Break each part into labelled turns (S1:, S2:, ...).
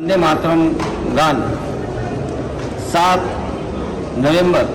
S1: વંદે માતરમ ગાન. સાત નવેમ્બર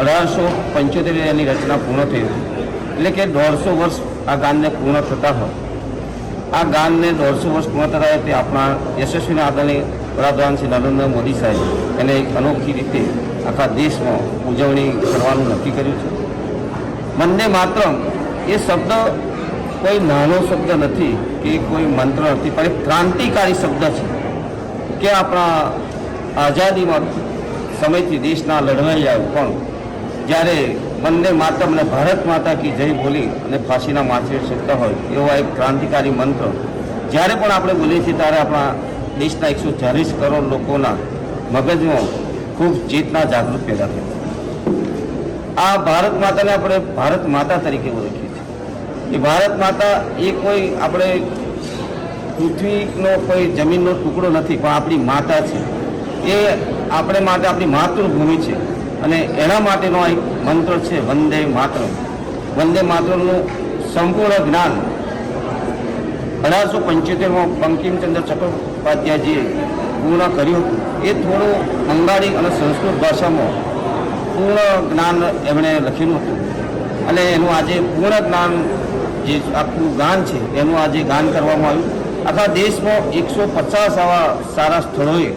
S1: અઢારસો પંચોતેર એની રચના પૂર્ણ થઈ. એટલે કે દોઢસો વર્ષ આ ગાનને પૂર્ણ થતા હોય. આ ગાનને દોઢસો વર્ષ પૂર્ણ થતા હોય તે આપણા યશસ્વી આદરણીય વડાપ્રધાન શ્રી નરેન્દ્ર મોદી સાહેબ એને એક અનોખી રીતે આખા દેશમાં ઉજવણી કરવાનું નક્કી કર્યું છે. વંદે માતરમ એ શબ્દ કોઈ નાનો શબ્દ નથી કે કોઈ મંત્ર નથી, પણ એક ક્રાંતિકારી શબ્દ છે. કે આપણા આઝાદીમાં સમયથી દેશના લડવાઈયાઓ પણ જ્યારે બંને માતરમ અને ભારત માતા કી જય બોલી અને ફાંસીના માથે શકતા હોય એવો એક ક્રાંતિકારી મંત્ર. જ્યારે પણ આપણે બોલીએ છીએ ત્યારે આપણા દેશના એકસો ચાલીસ કરોડ લોકોના મગજમાં ખૂબ ચેતના જાગૃત પેદા થાય આ ભારત માતાને આપણે ભારત માતા તરીકે ઓળખીએ છીએ. એ ભારત માતા એ કોઈ આપણે પૃથ્વીનો કોઈ જમીનનો ટુકડો નથી, પણ આપણી માતા છે. એ આપણે માટે આપણી માતૃભૂમિ છે. અને એના માટેનો એક મંત્ર છે, વંદે માત્ર વંદે માતરમનું સંપૂર્ણ જ્ઞાન અઢારસો પંચોતેરમાં બંકિમચંદ્ર ચટ્ટોપાધ્યાયજીએ પૂર્ણ કર્યું હતું. એ થોડું બંગાળી અને સંસ્કૃત ભાષામાં પૂર્ણ જ્ઞાન એમણે લખેલું હતું. અને એનું આજે પૂર્ણ જ્ઞાન જે આખું ગાન છે, એનું આજે ગાન કરવામાં આવ્યું. આખા દેશમાં એકસો પચાસ આવા સારા સ્થળોએ,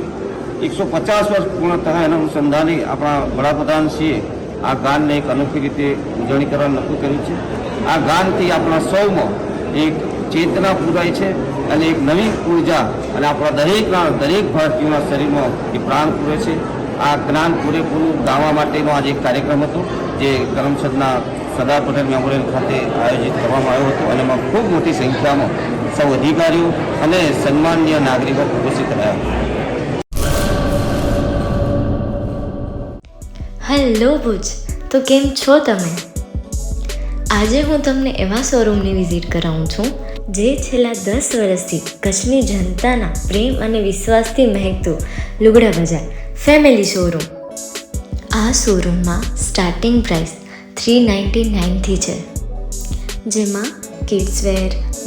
S1: એકસો પચાસ વર્ષ પૂર્ણ થયા એના અનુસંધાને આપણા વડાપ્રધાનશ્રીએ આ ગાનને એક અનોખી રીતે ઉજવણી કરવાનું નક્કી કર્યું છે. આ ગાનથી આપણા સૌમાં એક ચેતના પૂરાય છે અને એક નવી ઊર્જા અને આપણા દરેકના, દરેક ભારતીયોના શરીરમાં એ પ્રાણ પૂરે છે. આ જ્ઞાન પૂરેપૂરું ગાવા માટેનો આજે એક કાર્યક્રમ હતો, જે કરમસદના સરદાર પટેલ મેમોરિયલ ખાતે આયોજિત કરવામાં આવ્યો હતો અને એમાં ખૂબ મોટી સંખ્યામાં સૌ અધિકારીઓ અને સન્માનીય નાગરિકો ઉપસ્થિત રહ્યા.
S2: હેલો ભુજ, તો કેમ છો તમે? આજે હું તમને એવા શોરૂમની વિઝિટ કરાવું છું, જે છેલ્લા દસ વર્ષથી કચ્છની જનતાના પ્રેમ અને વિશ્વાસથી મહેકતું લુગડા બજાર ફેમિલી શોરૂમ. આ શોરૂમમાં સ્ટાર્ટિંગ પ્રાઇસ થ્રી નાઇન્ટી નાઇનથી છે. જેમાં kids wear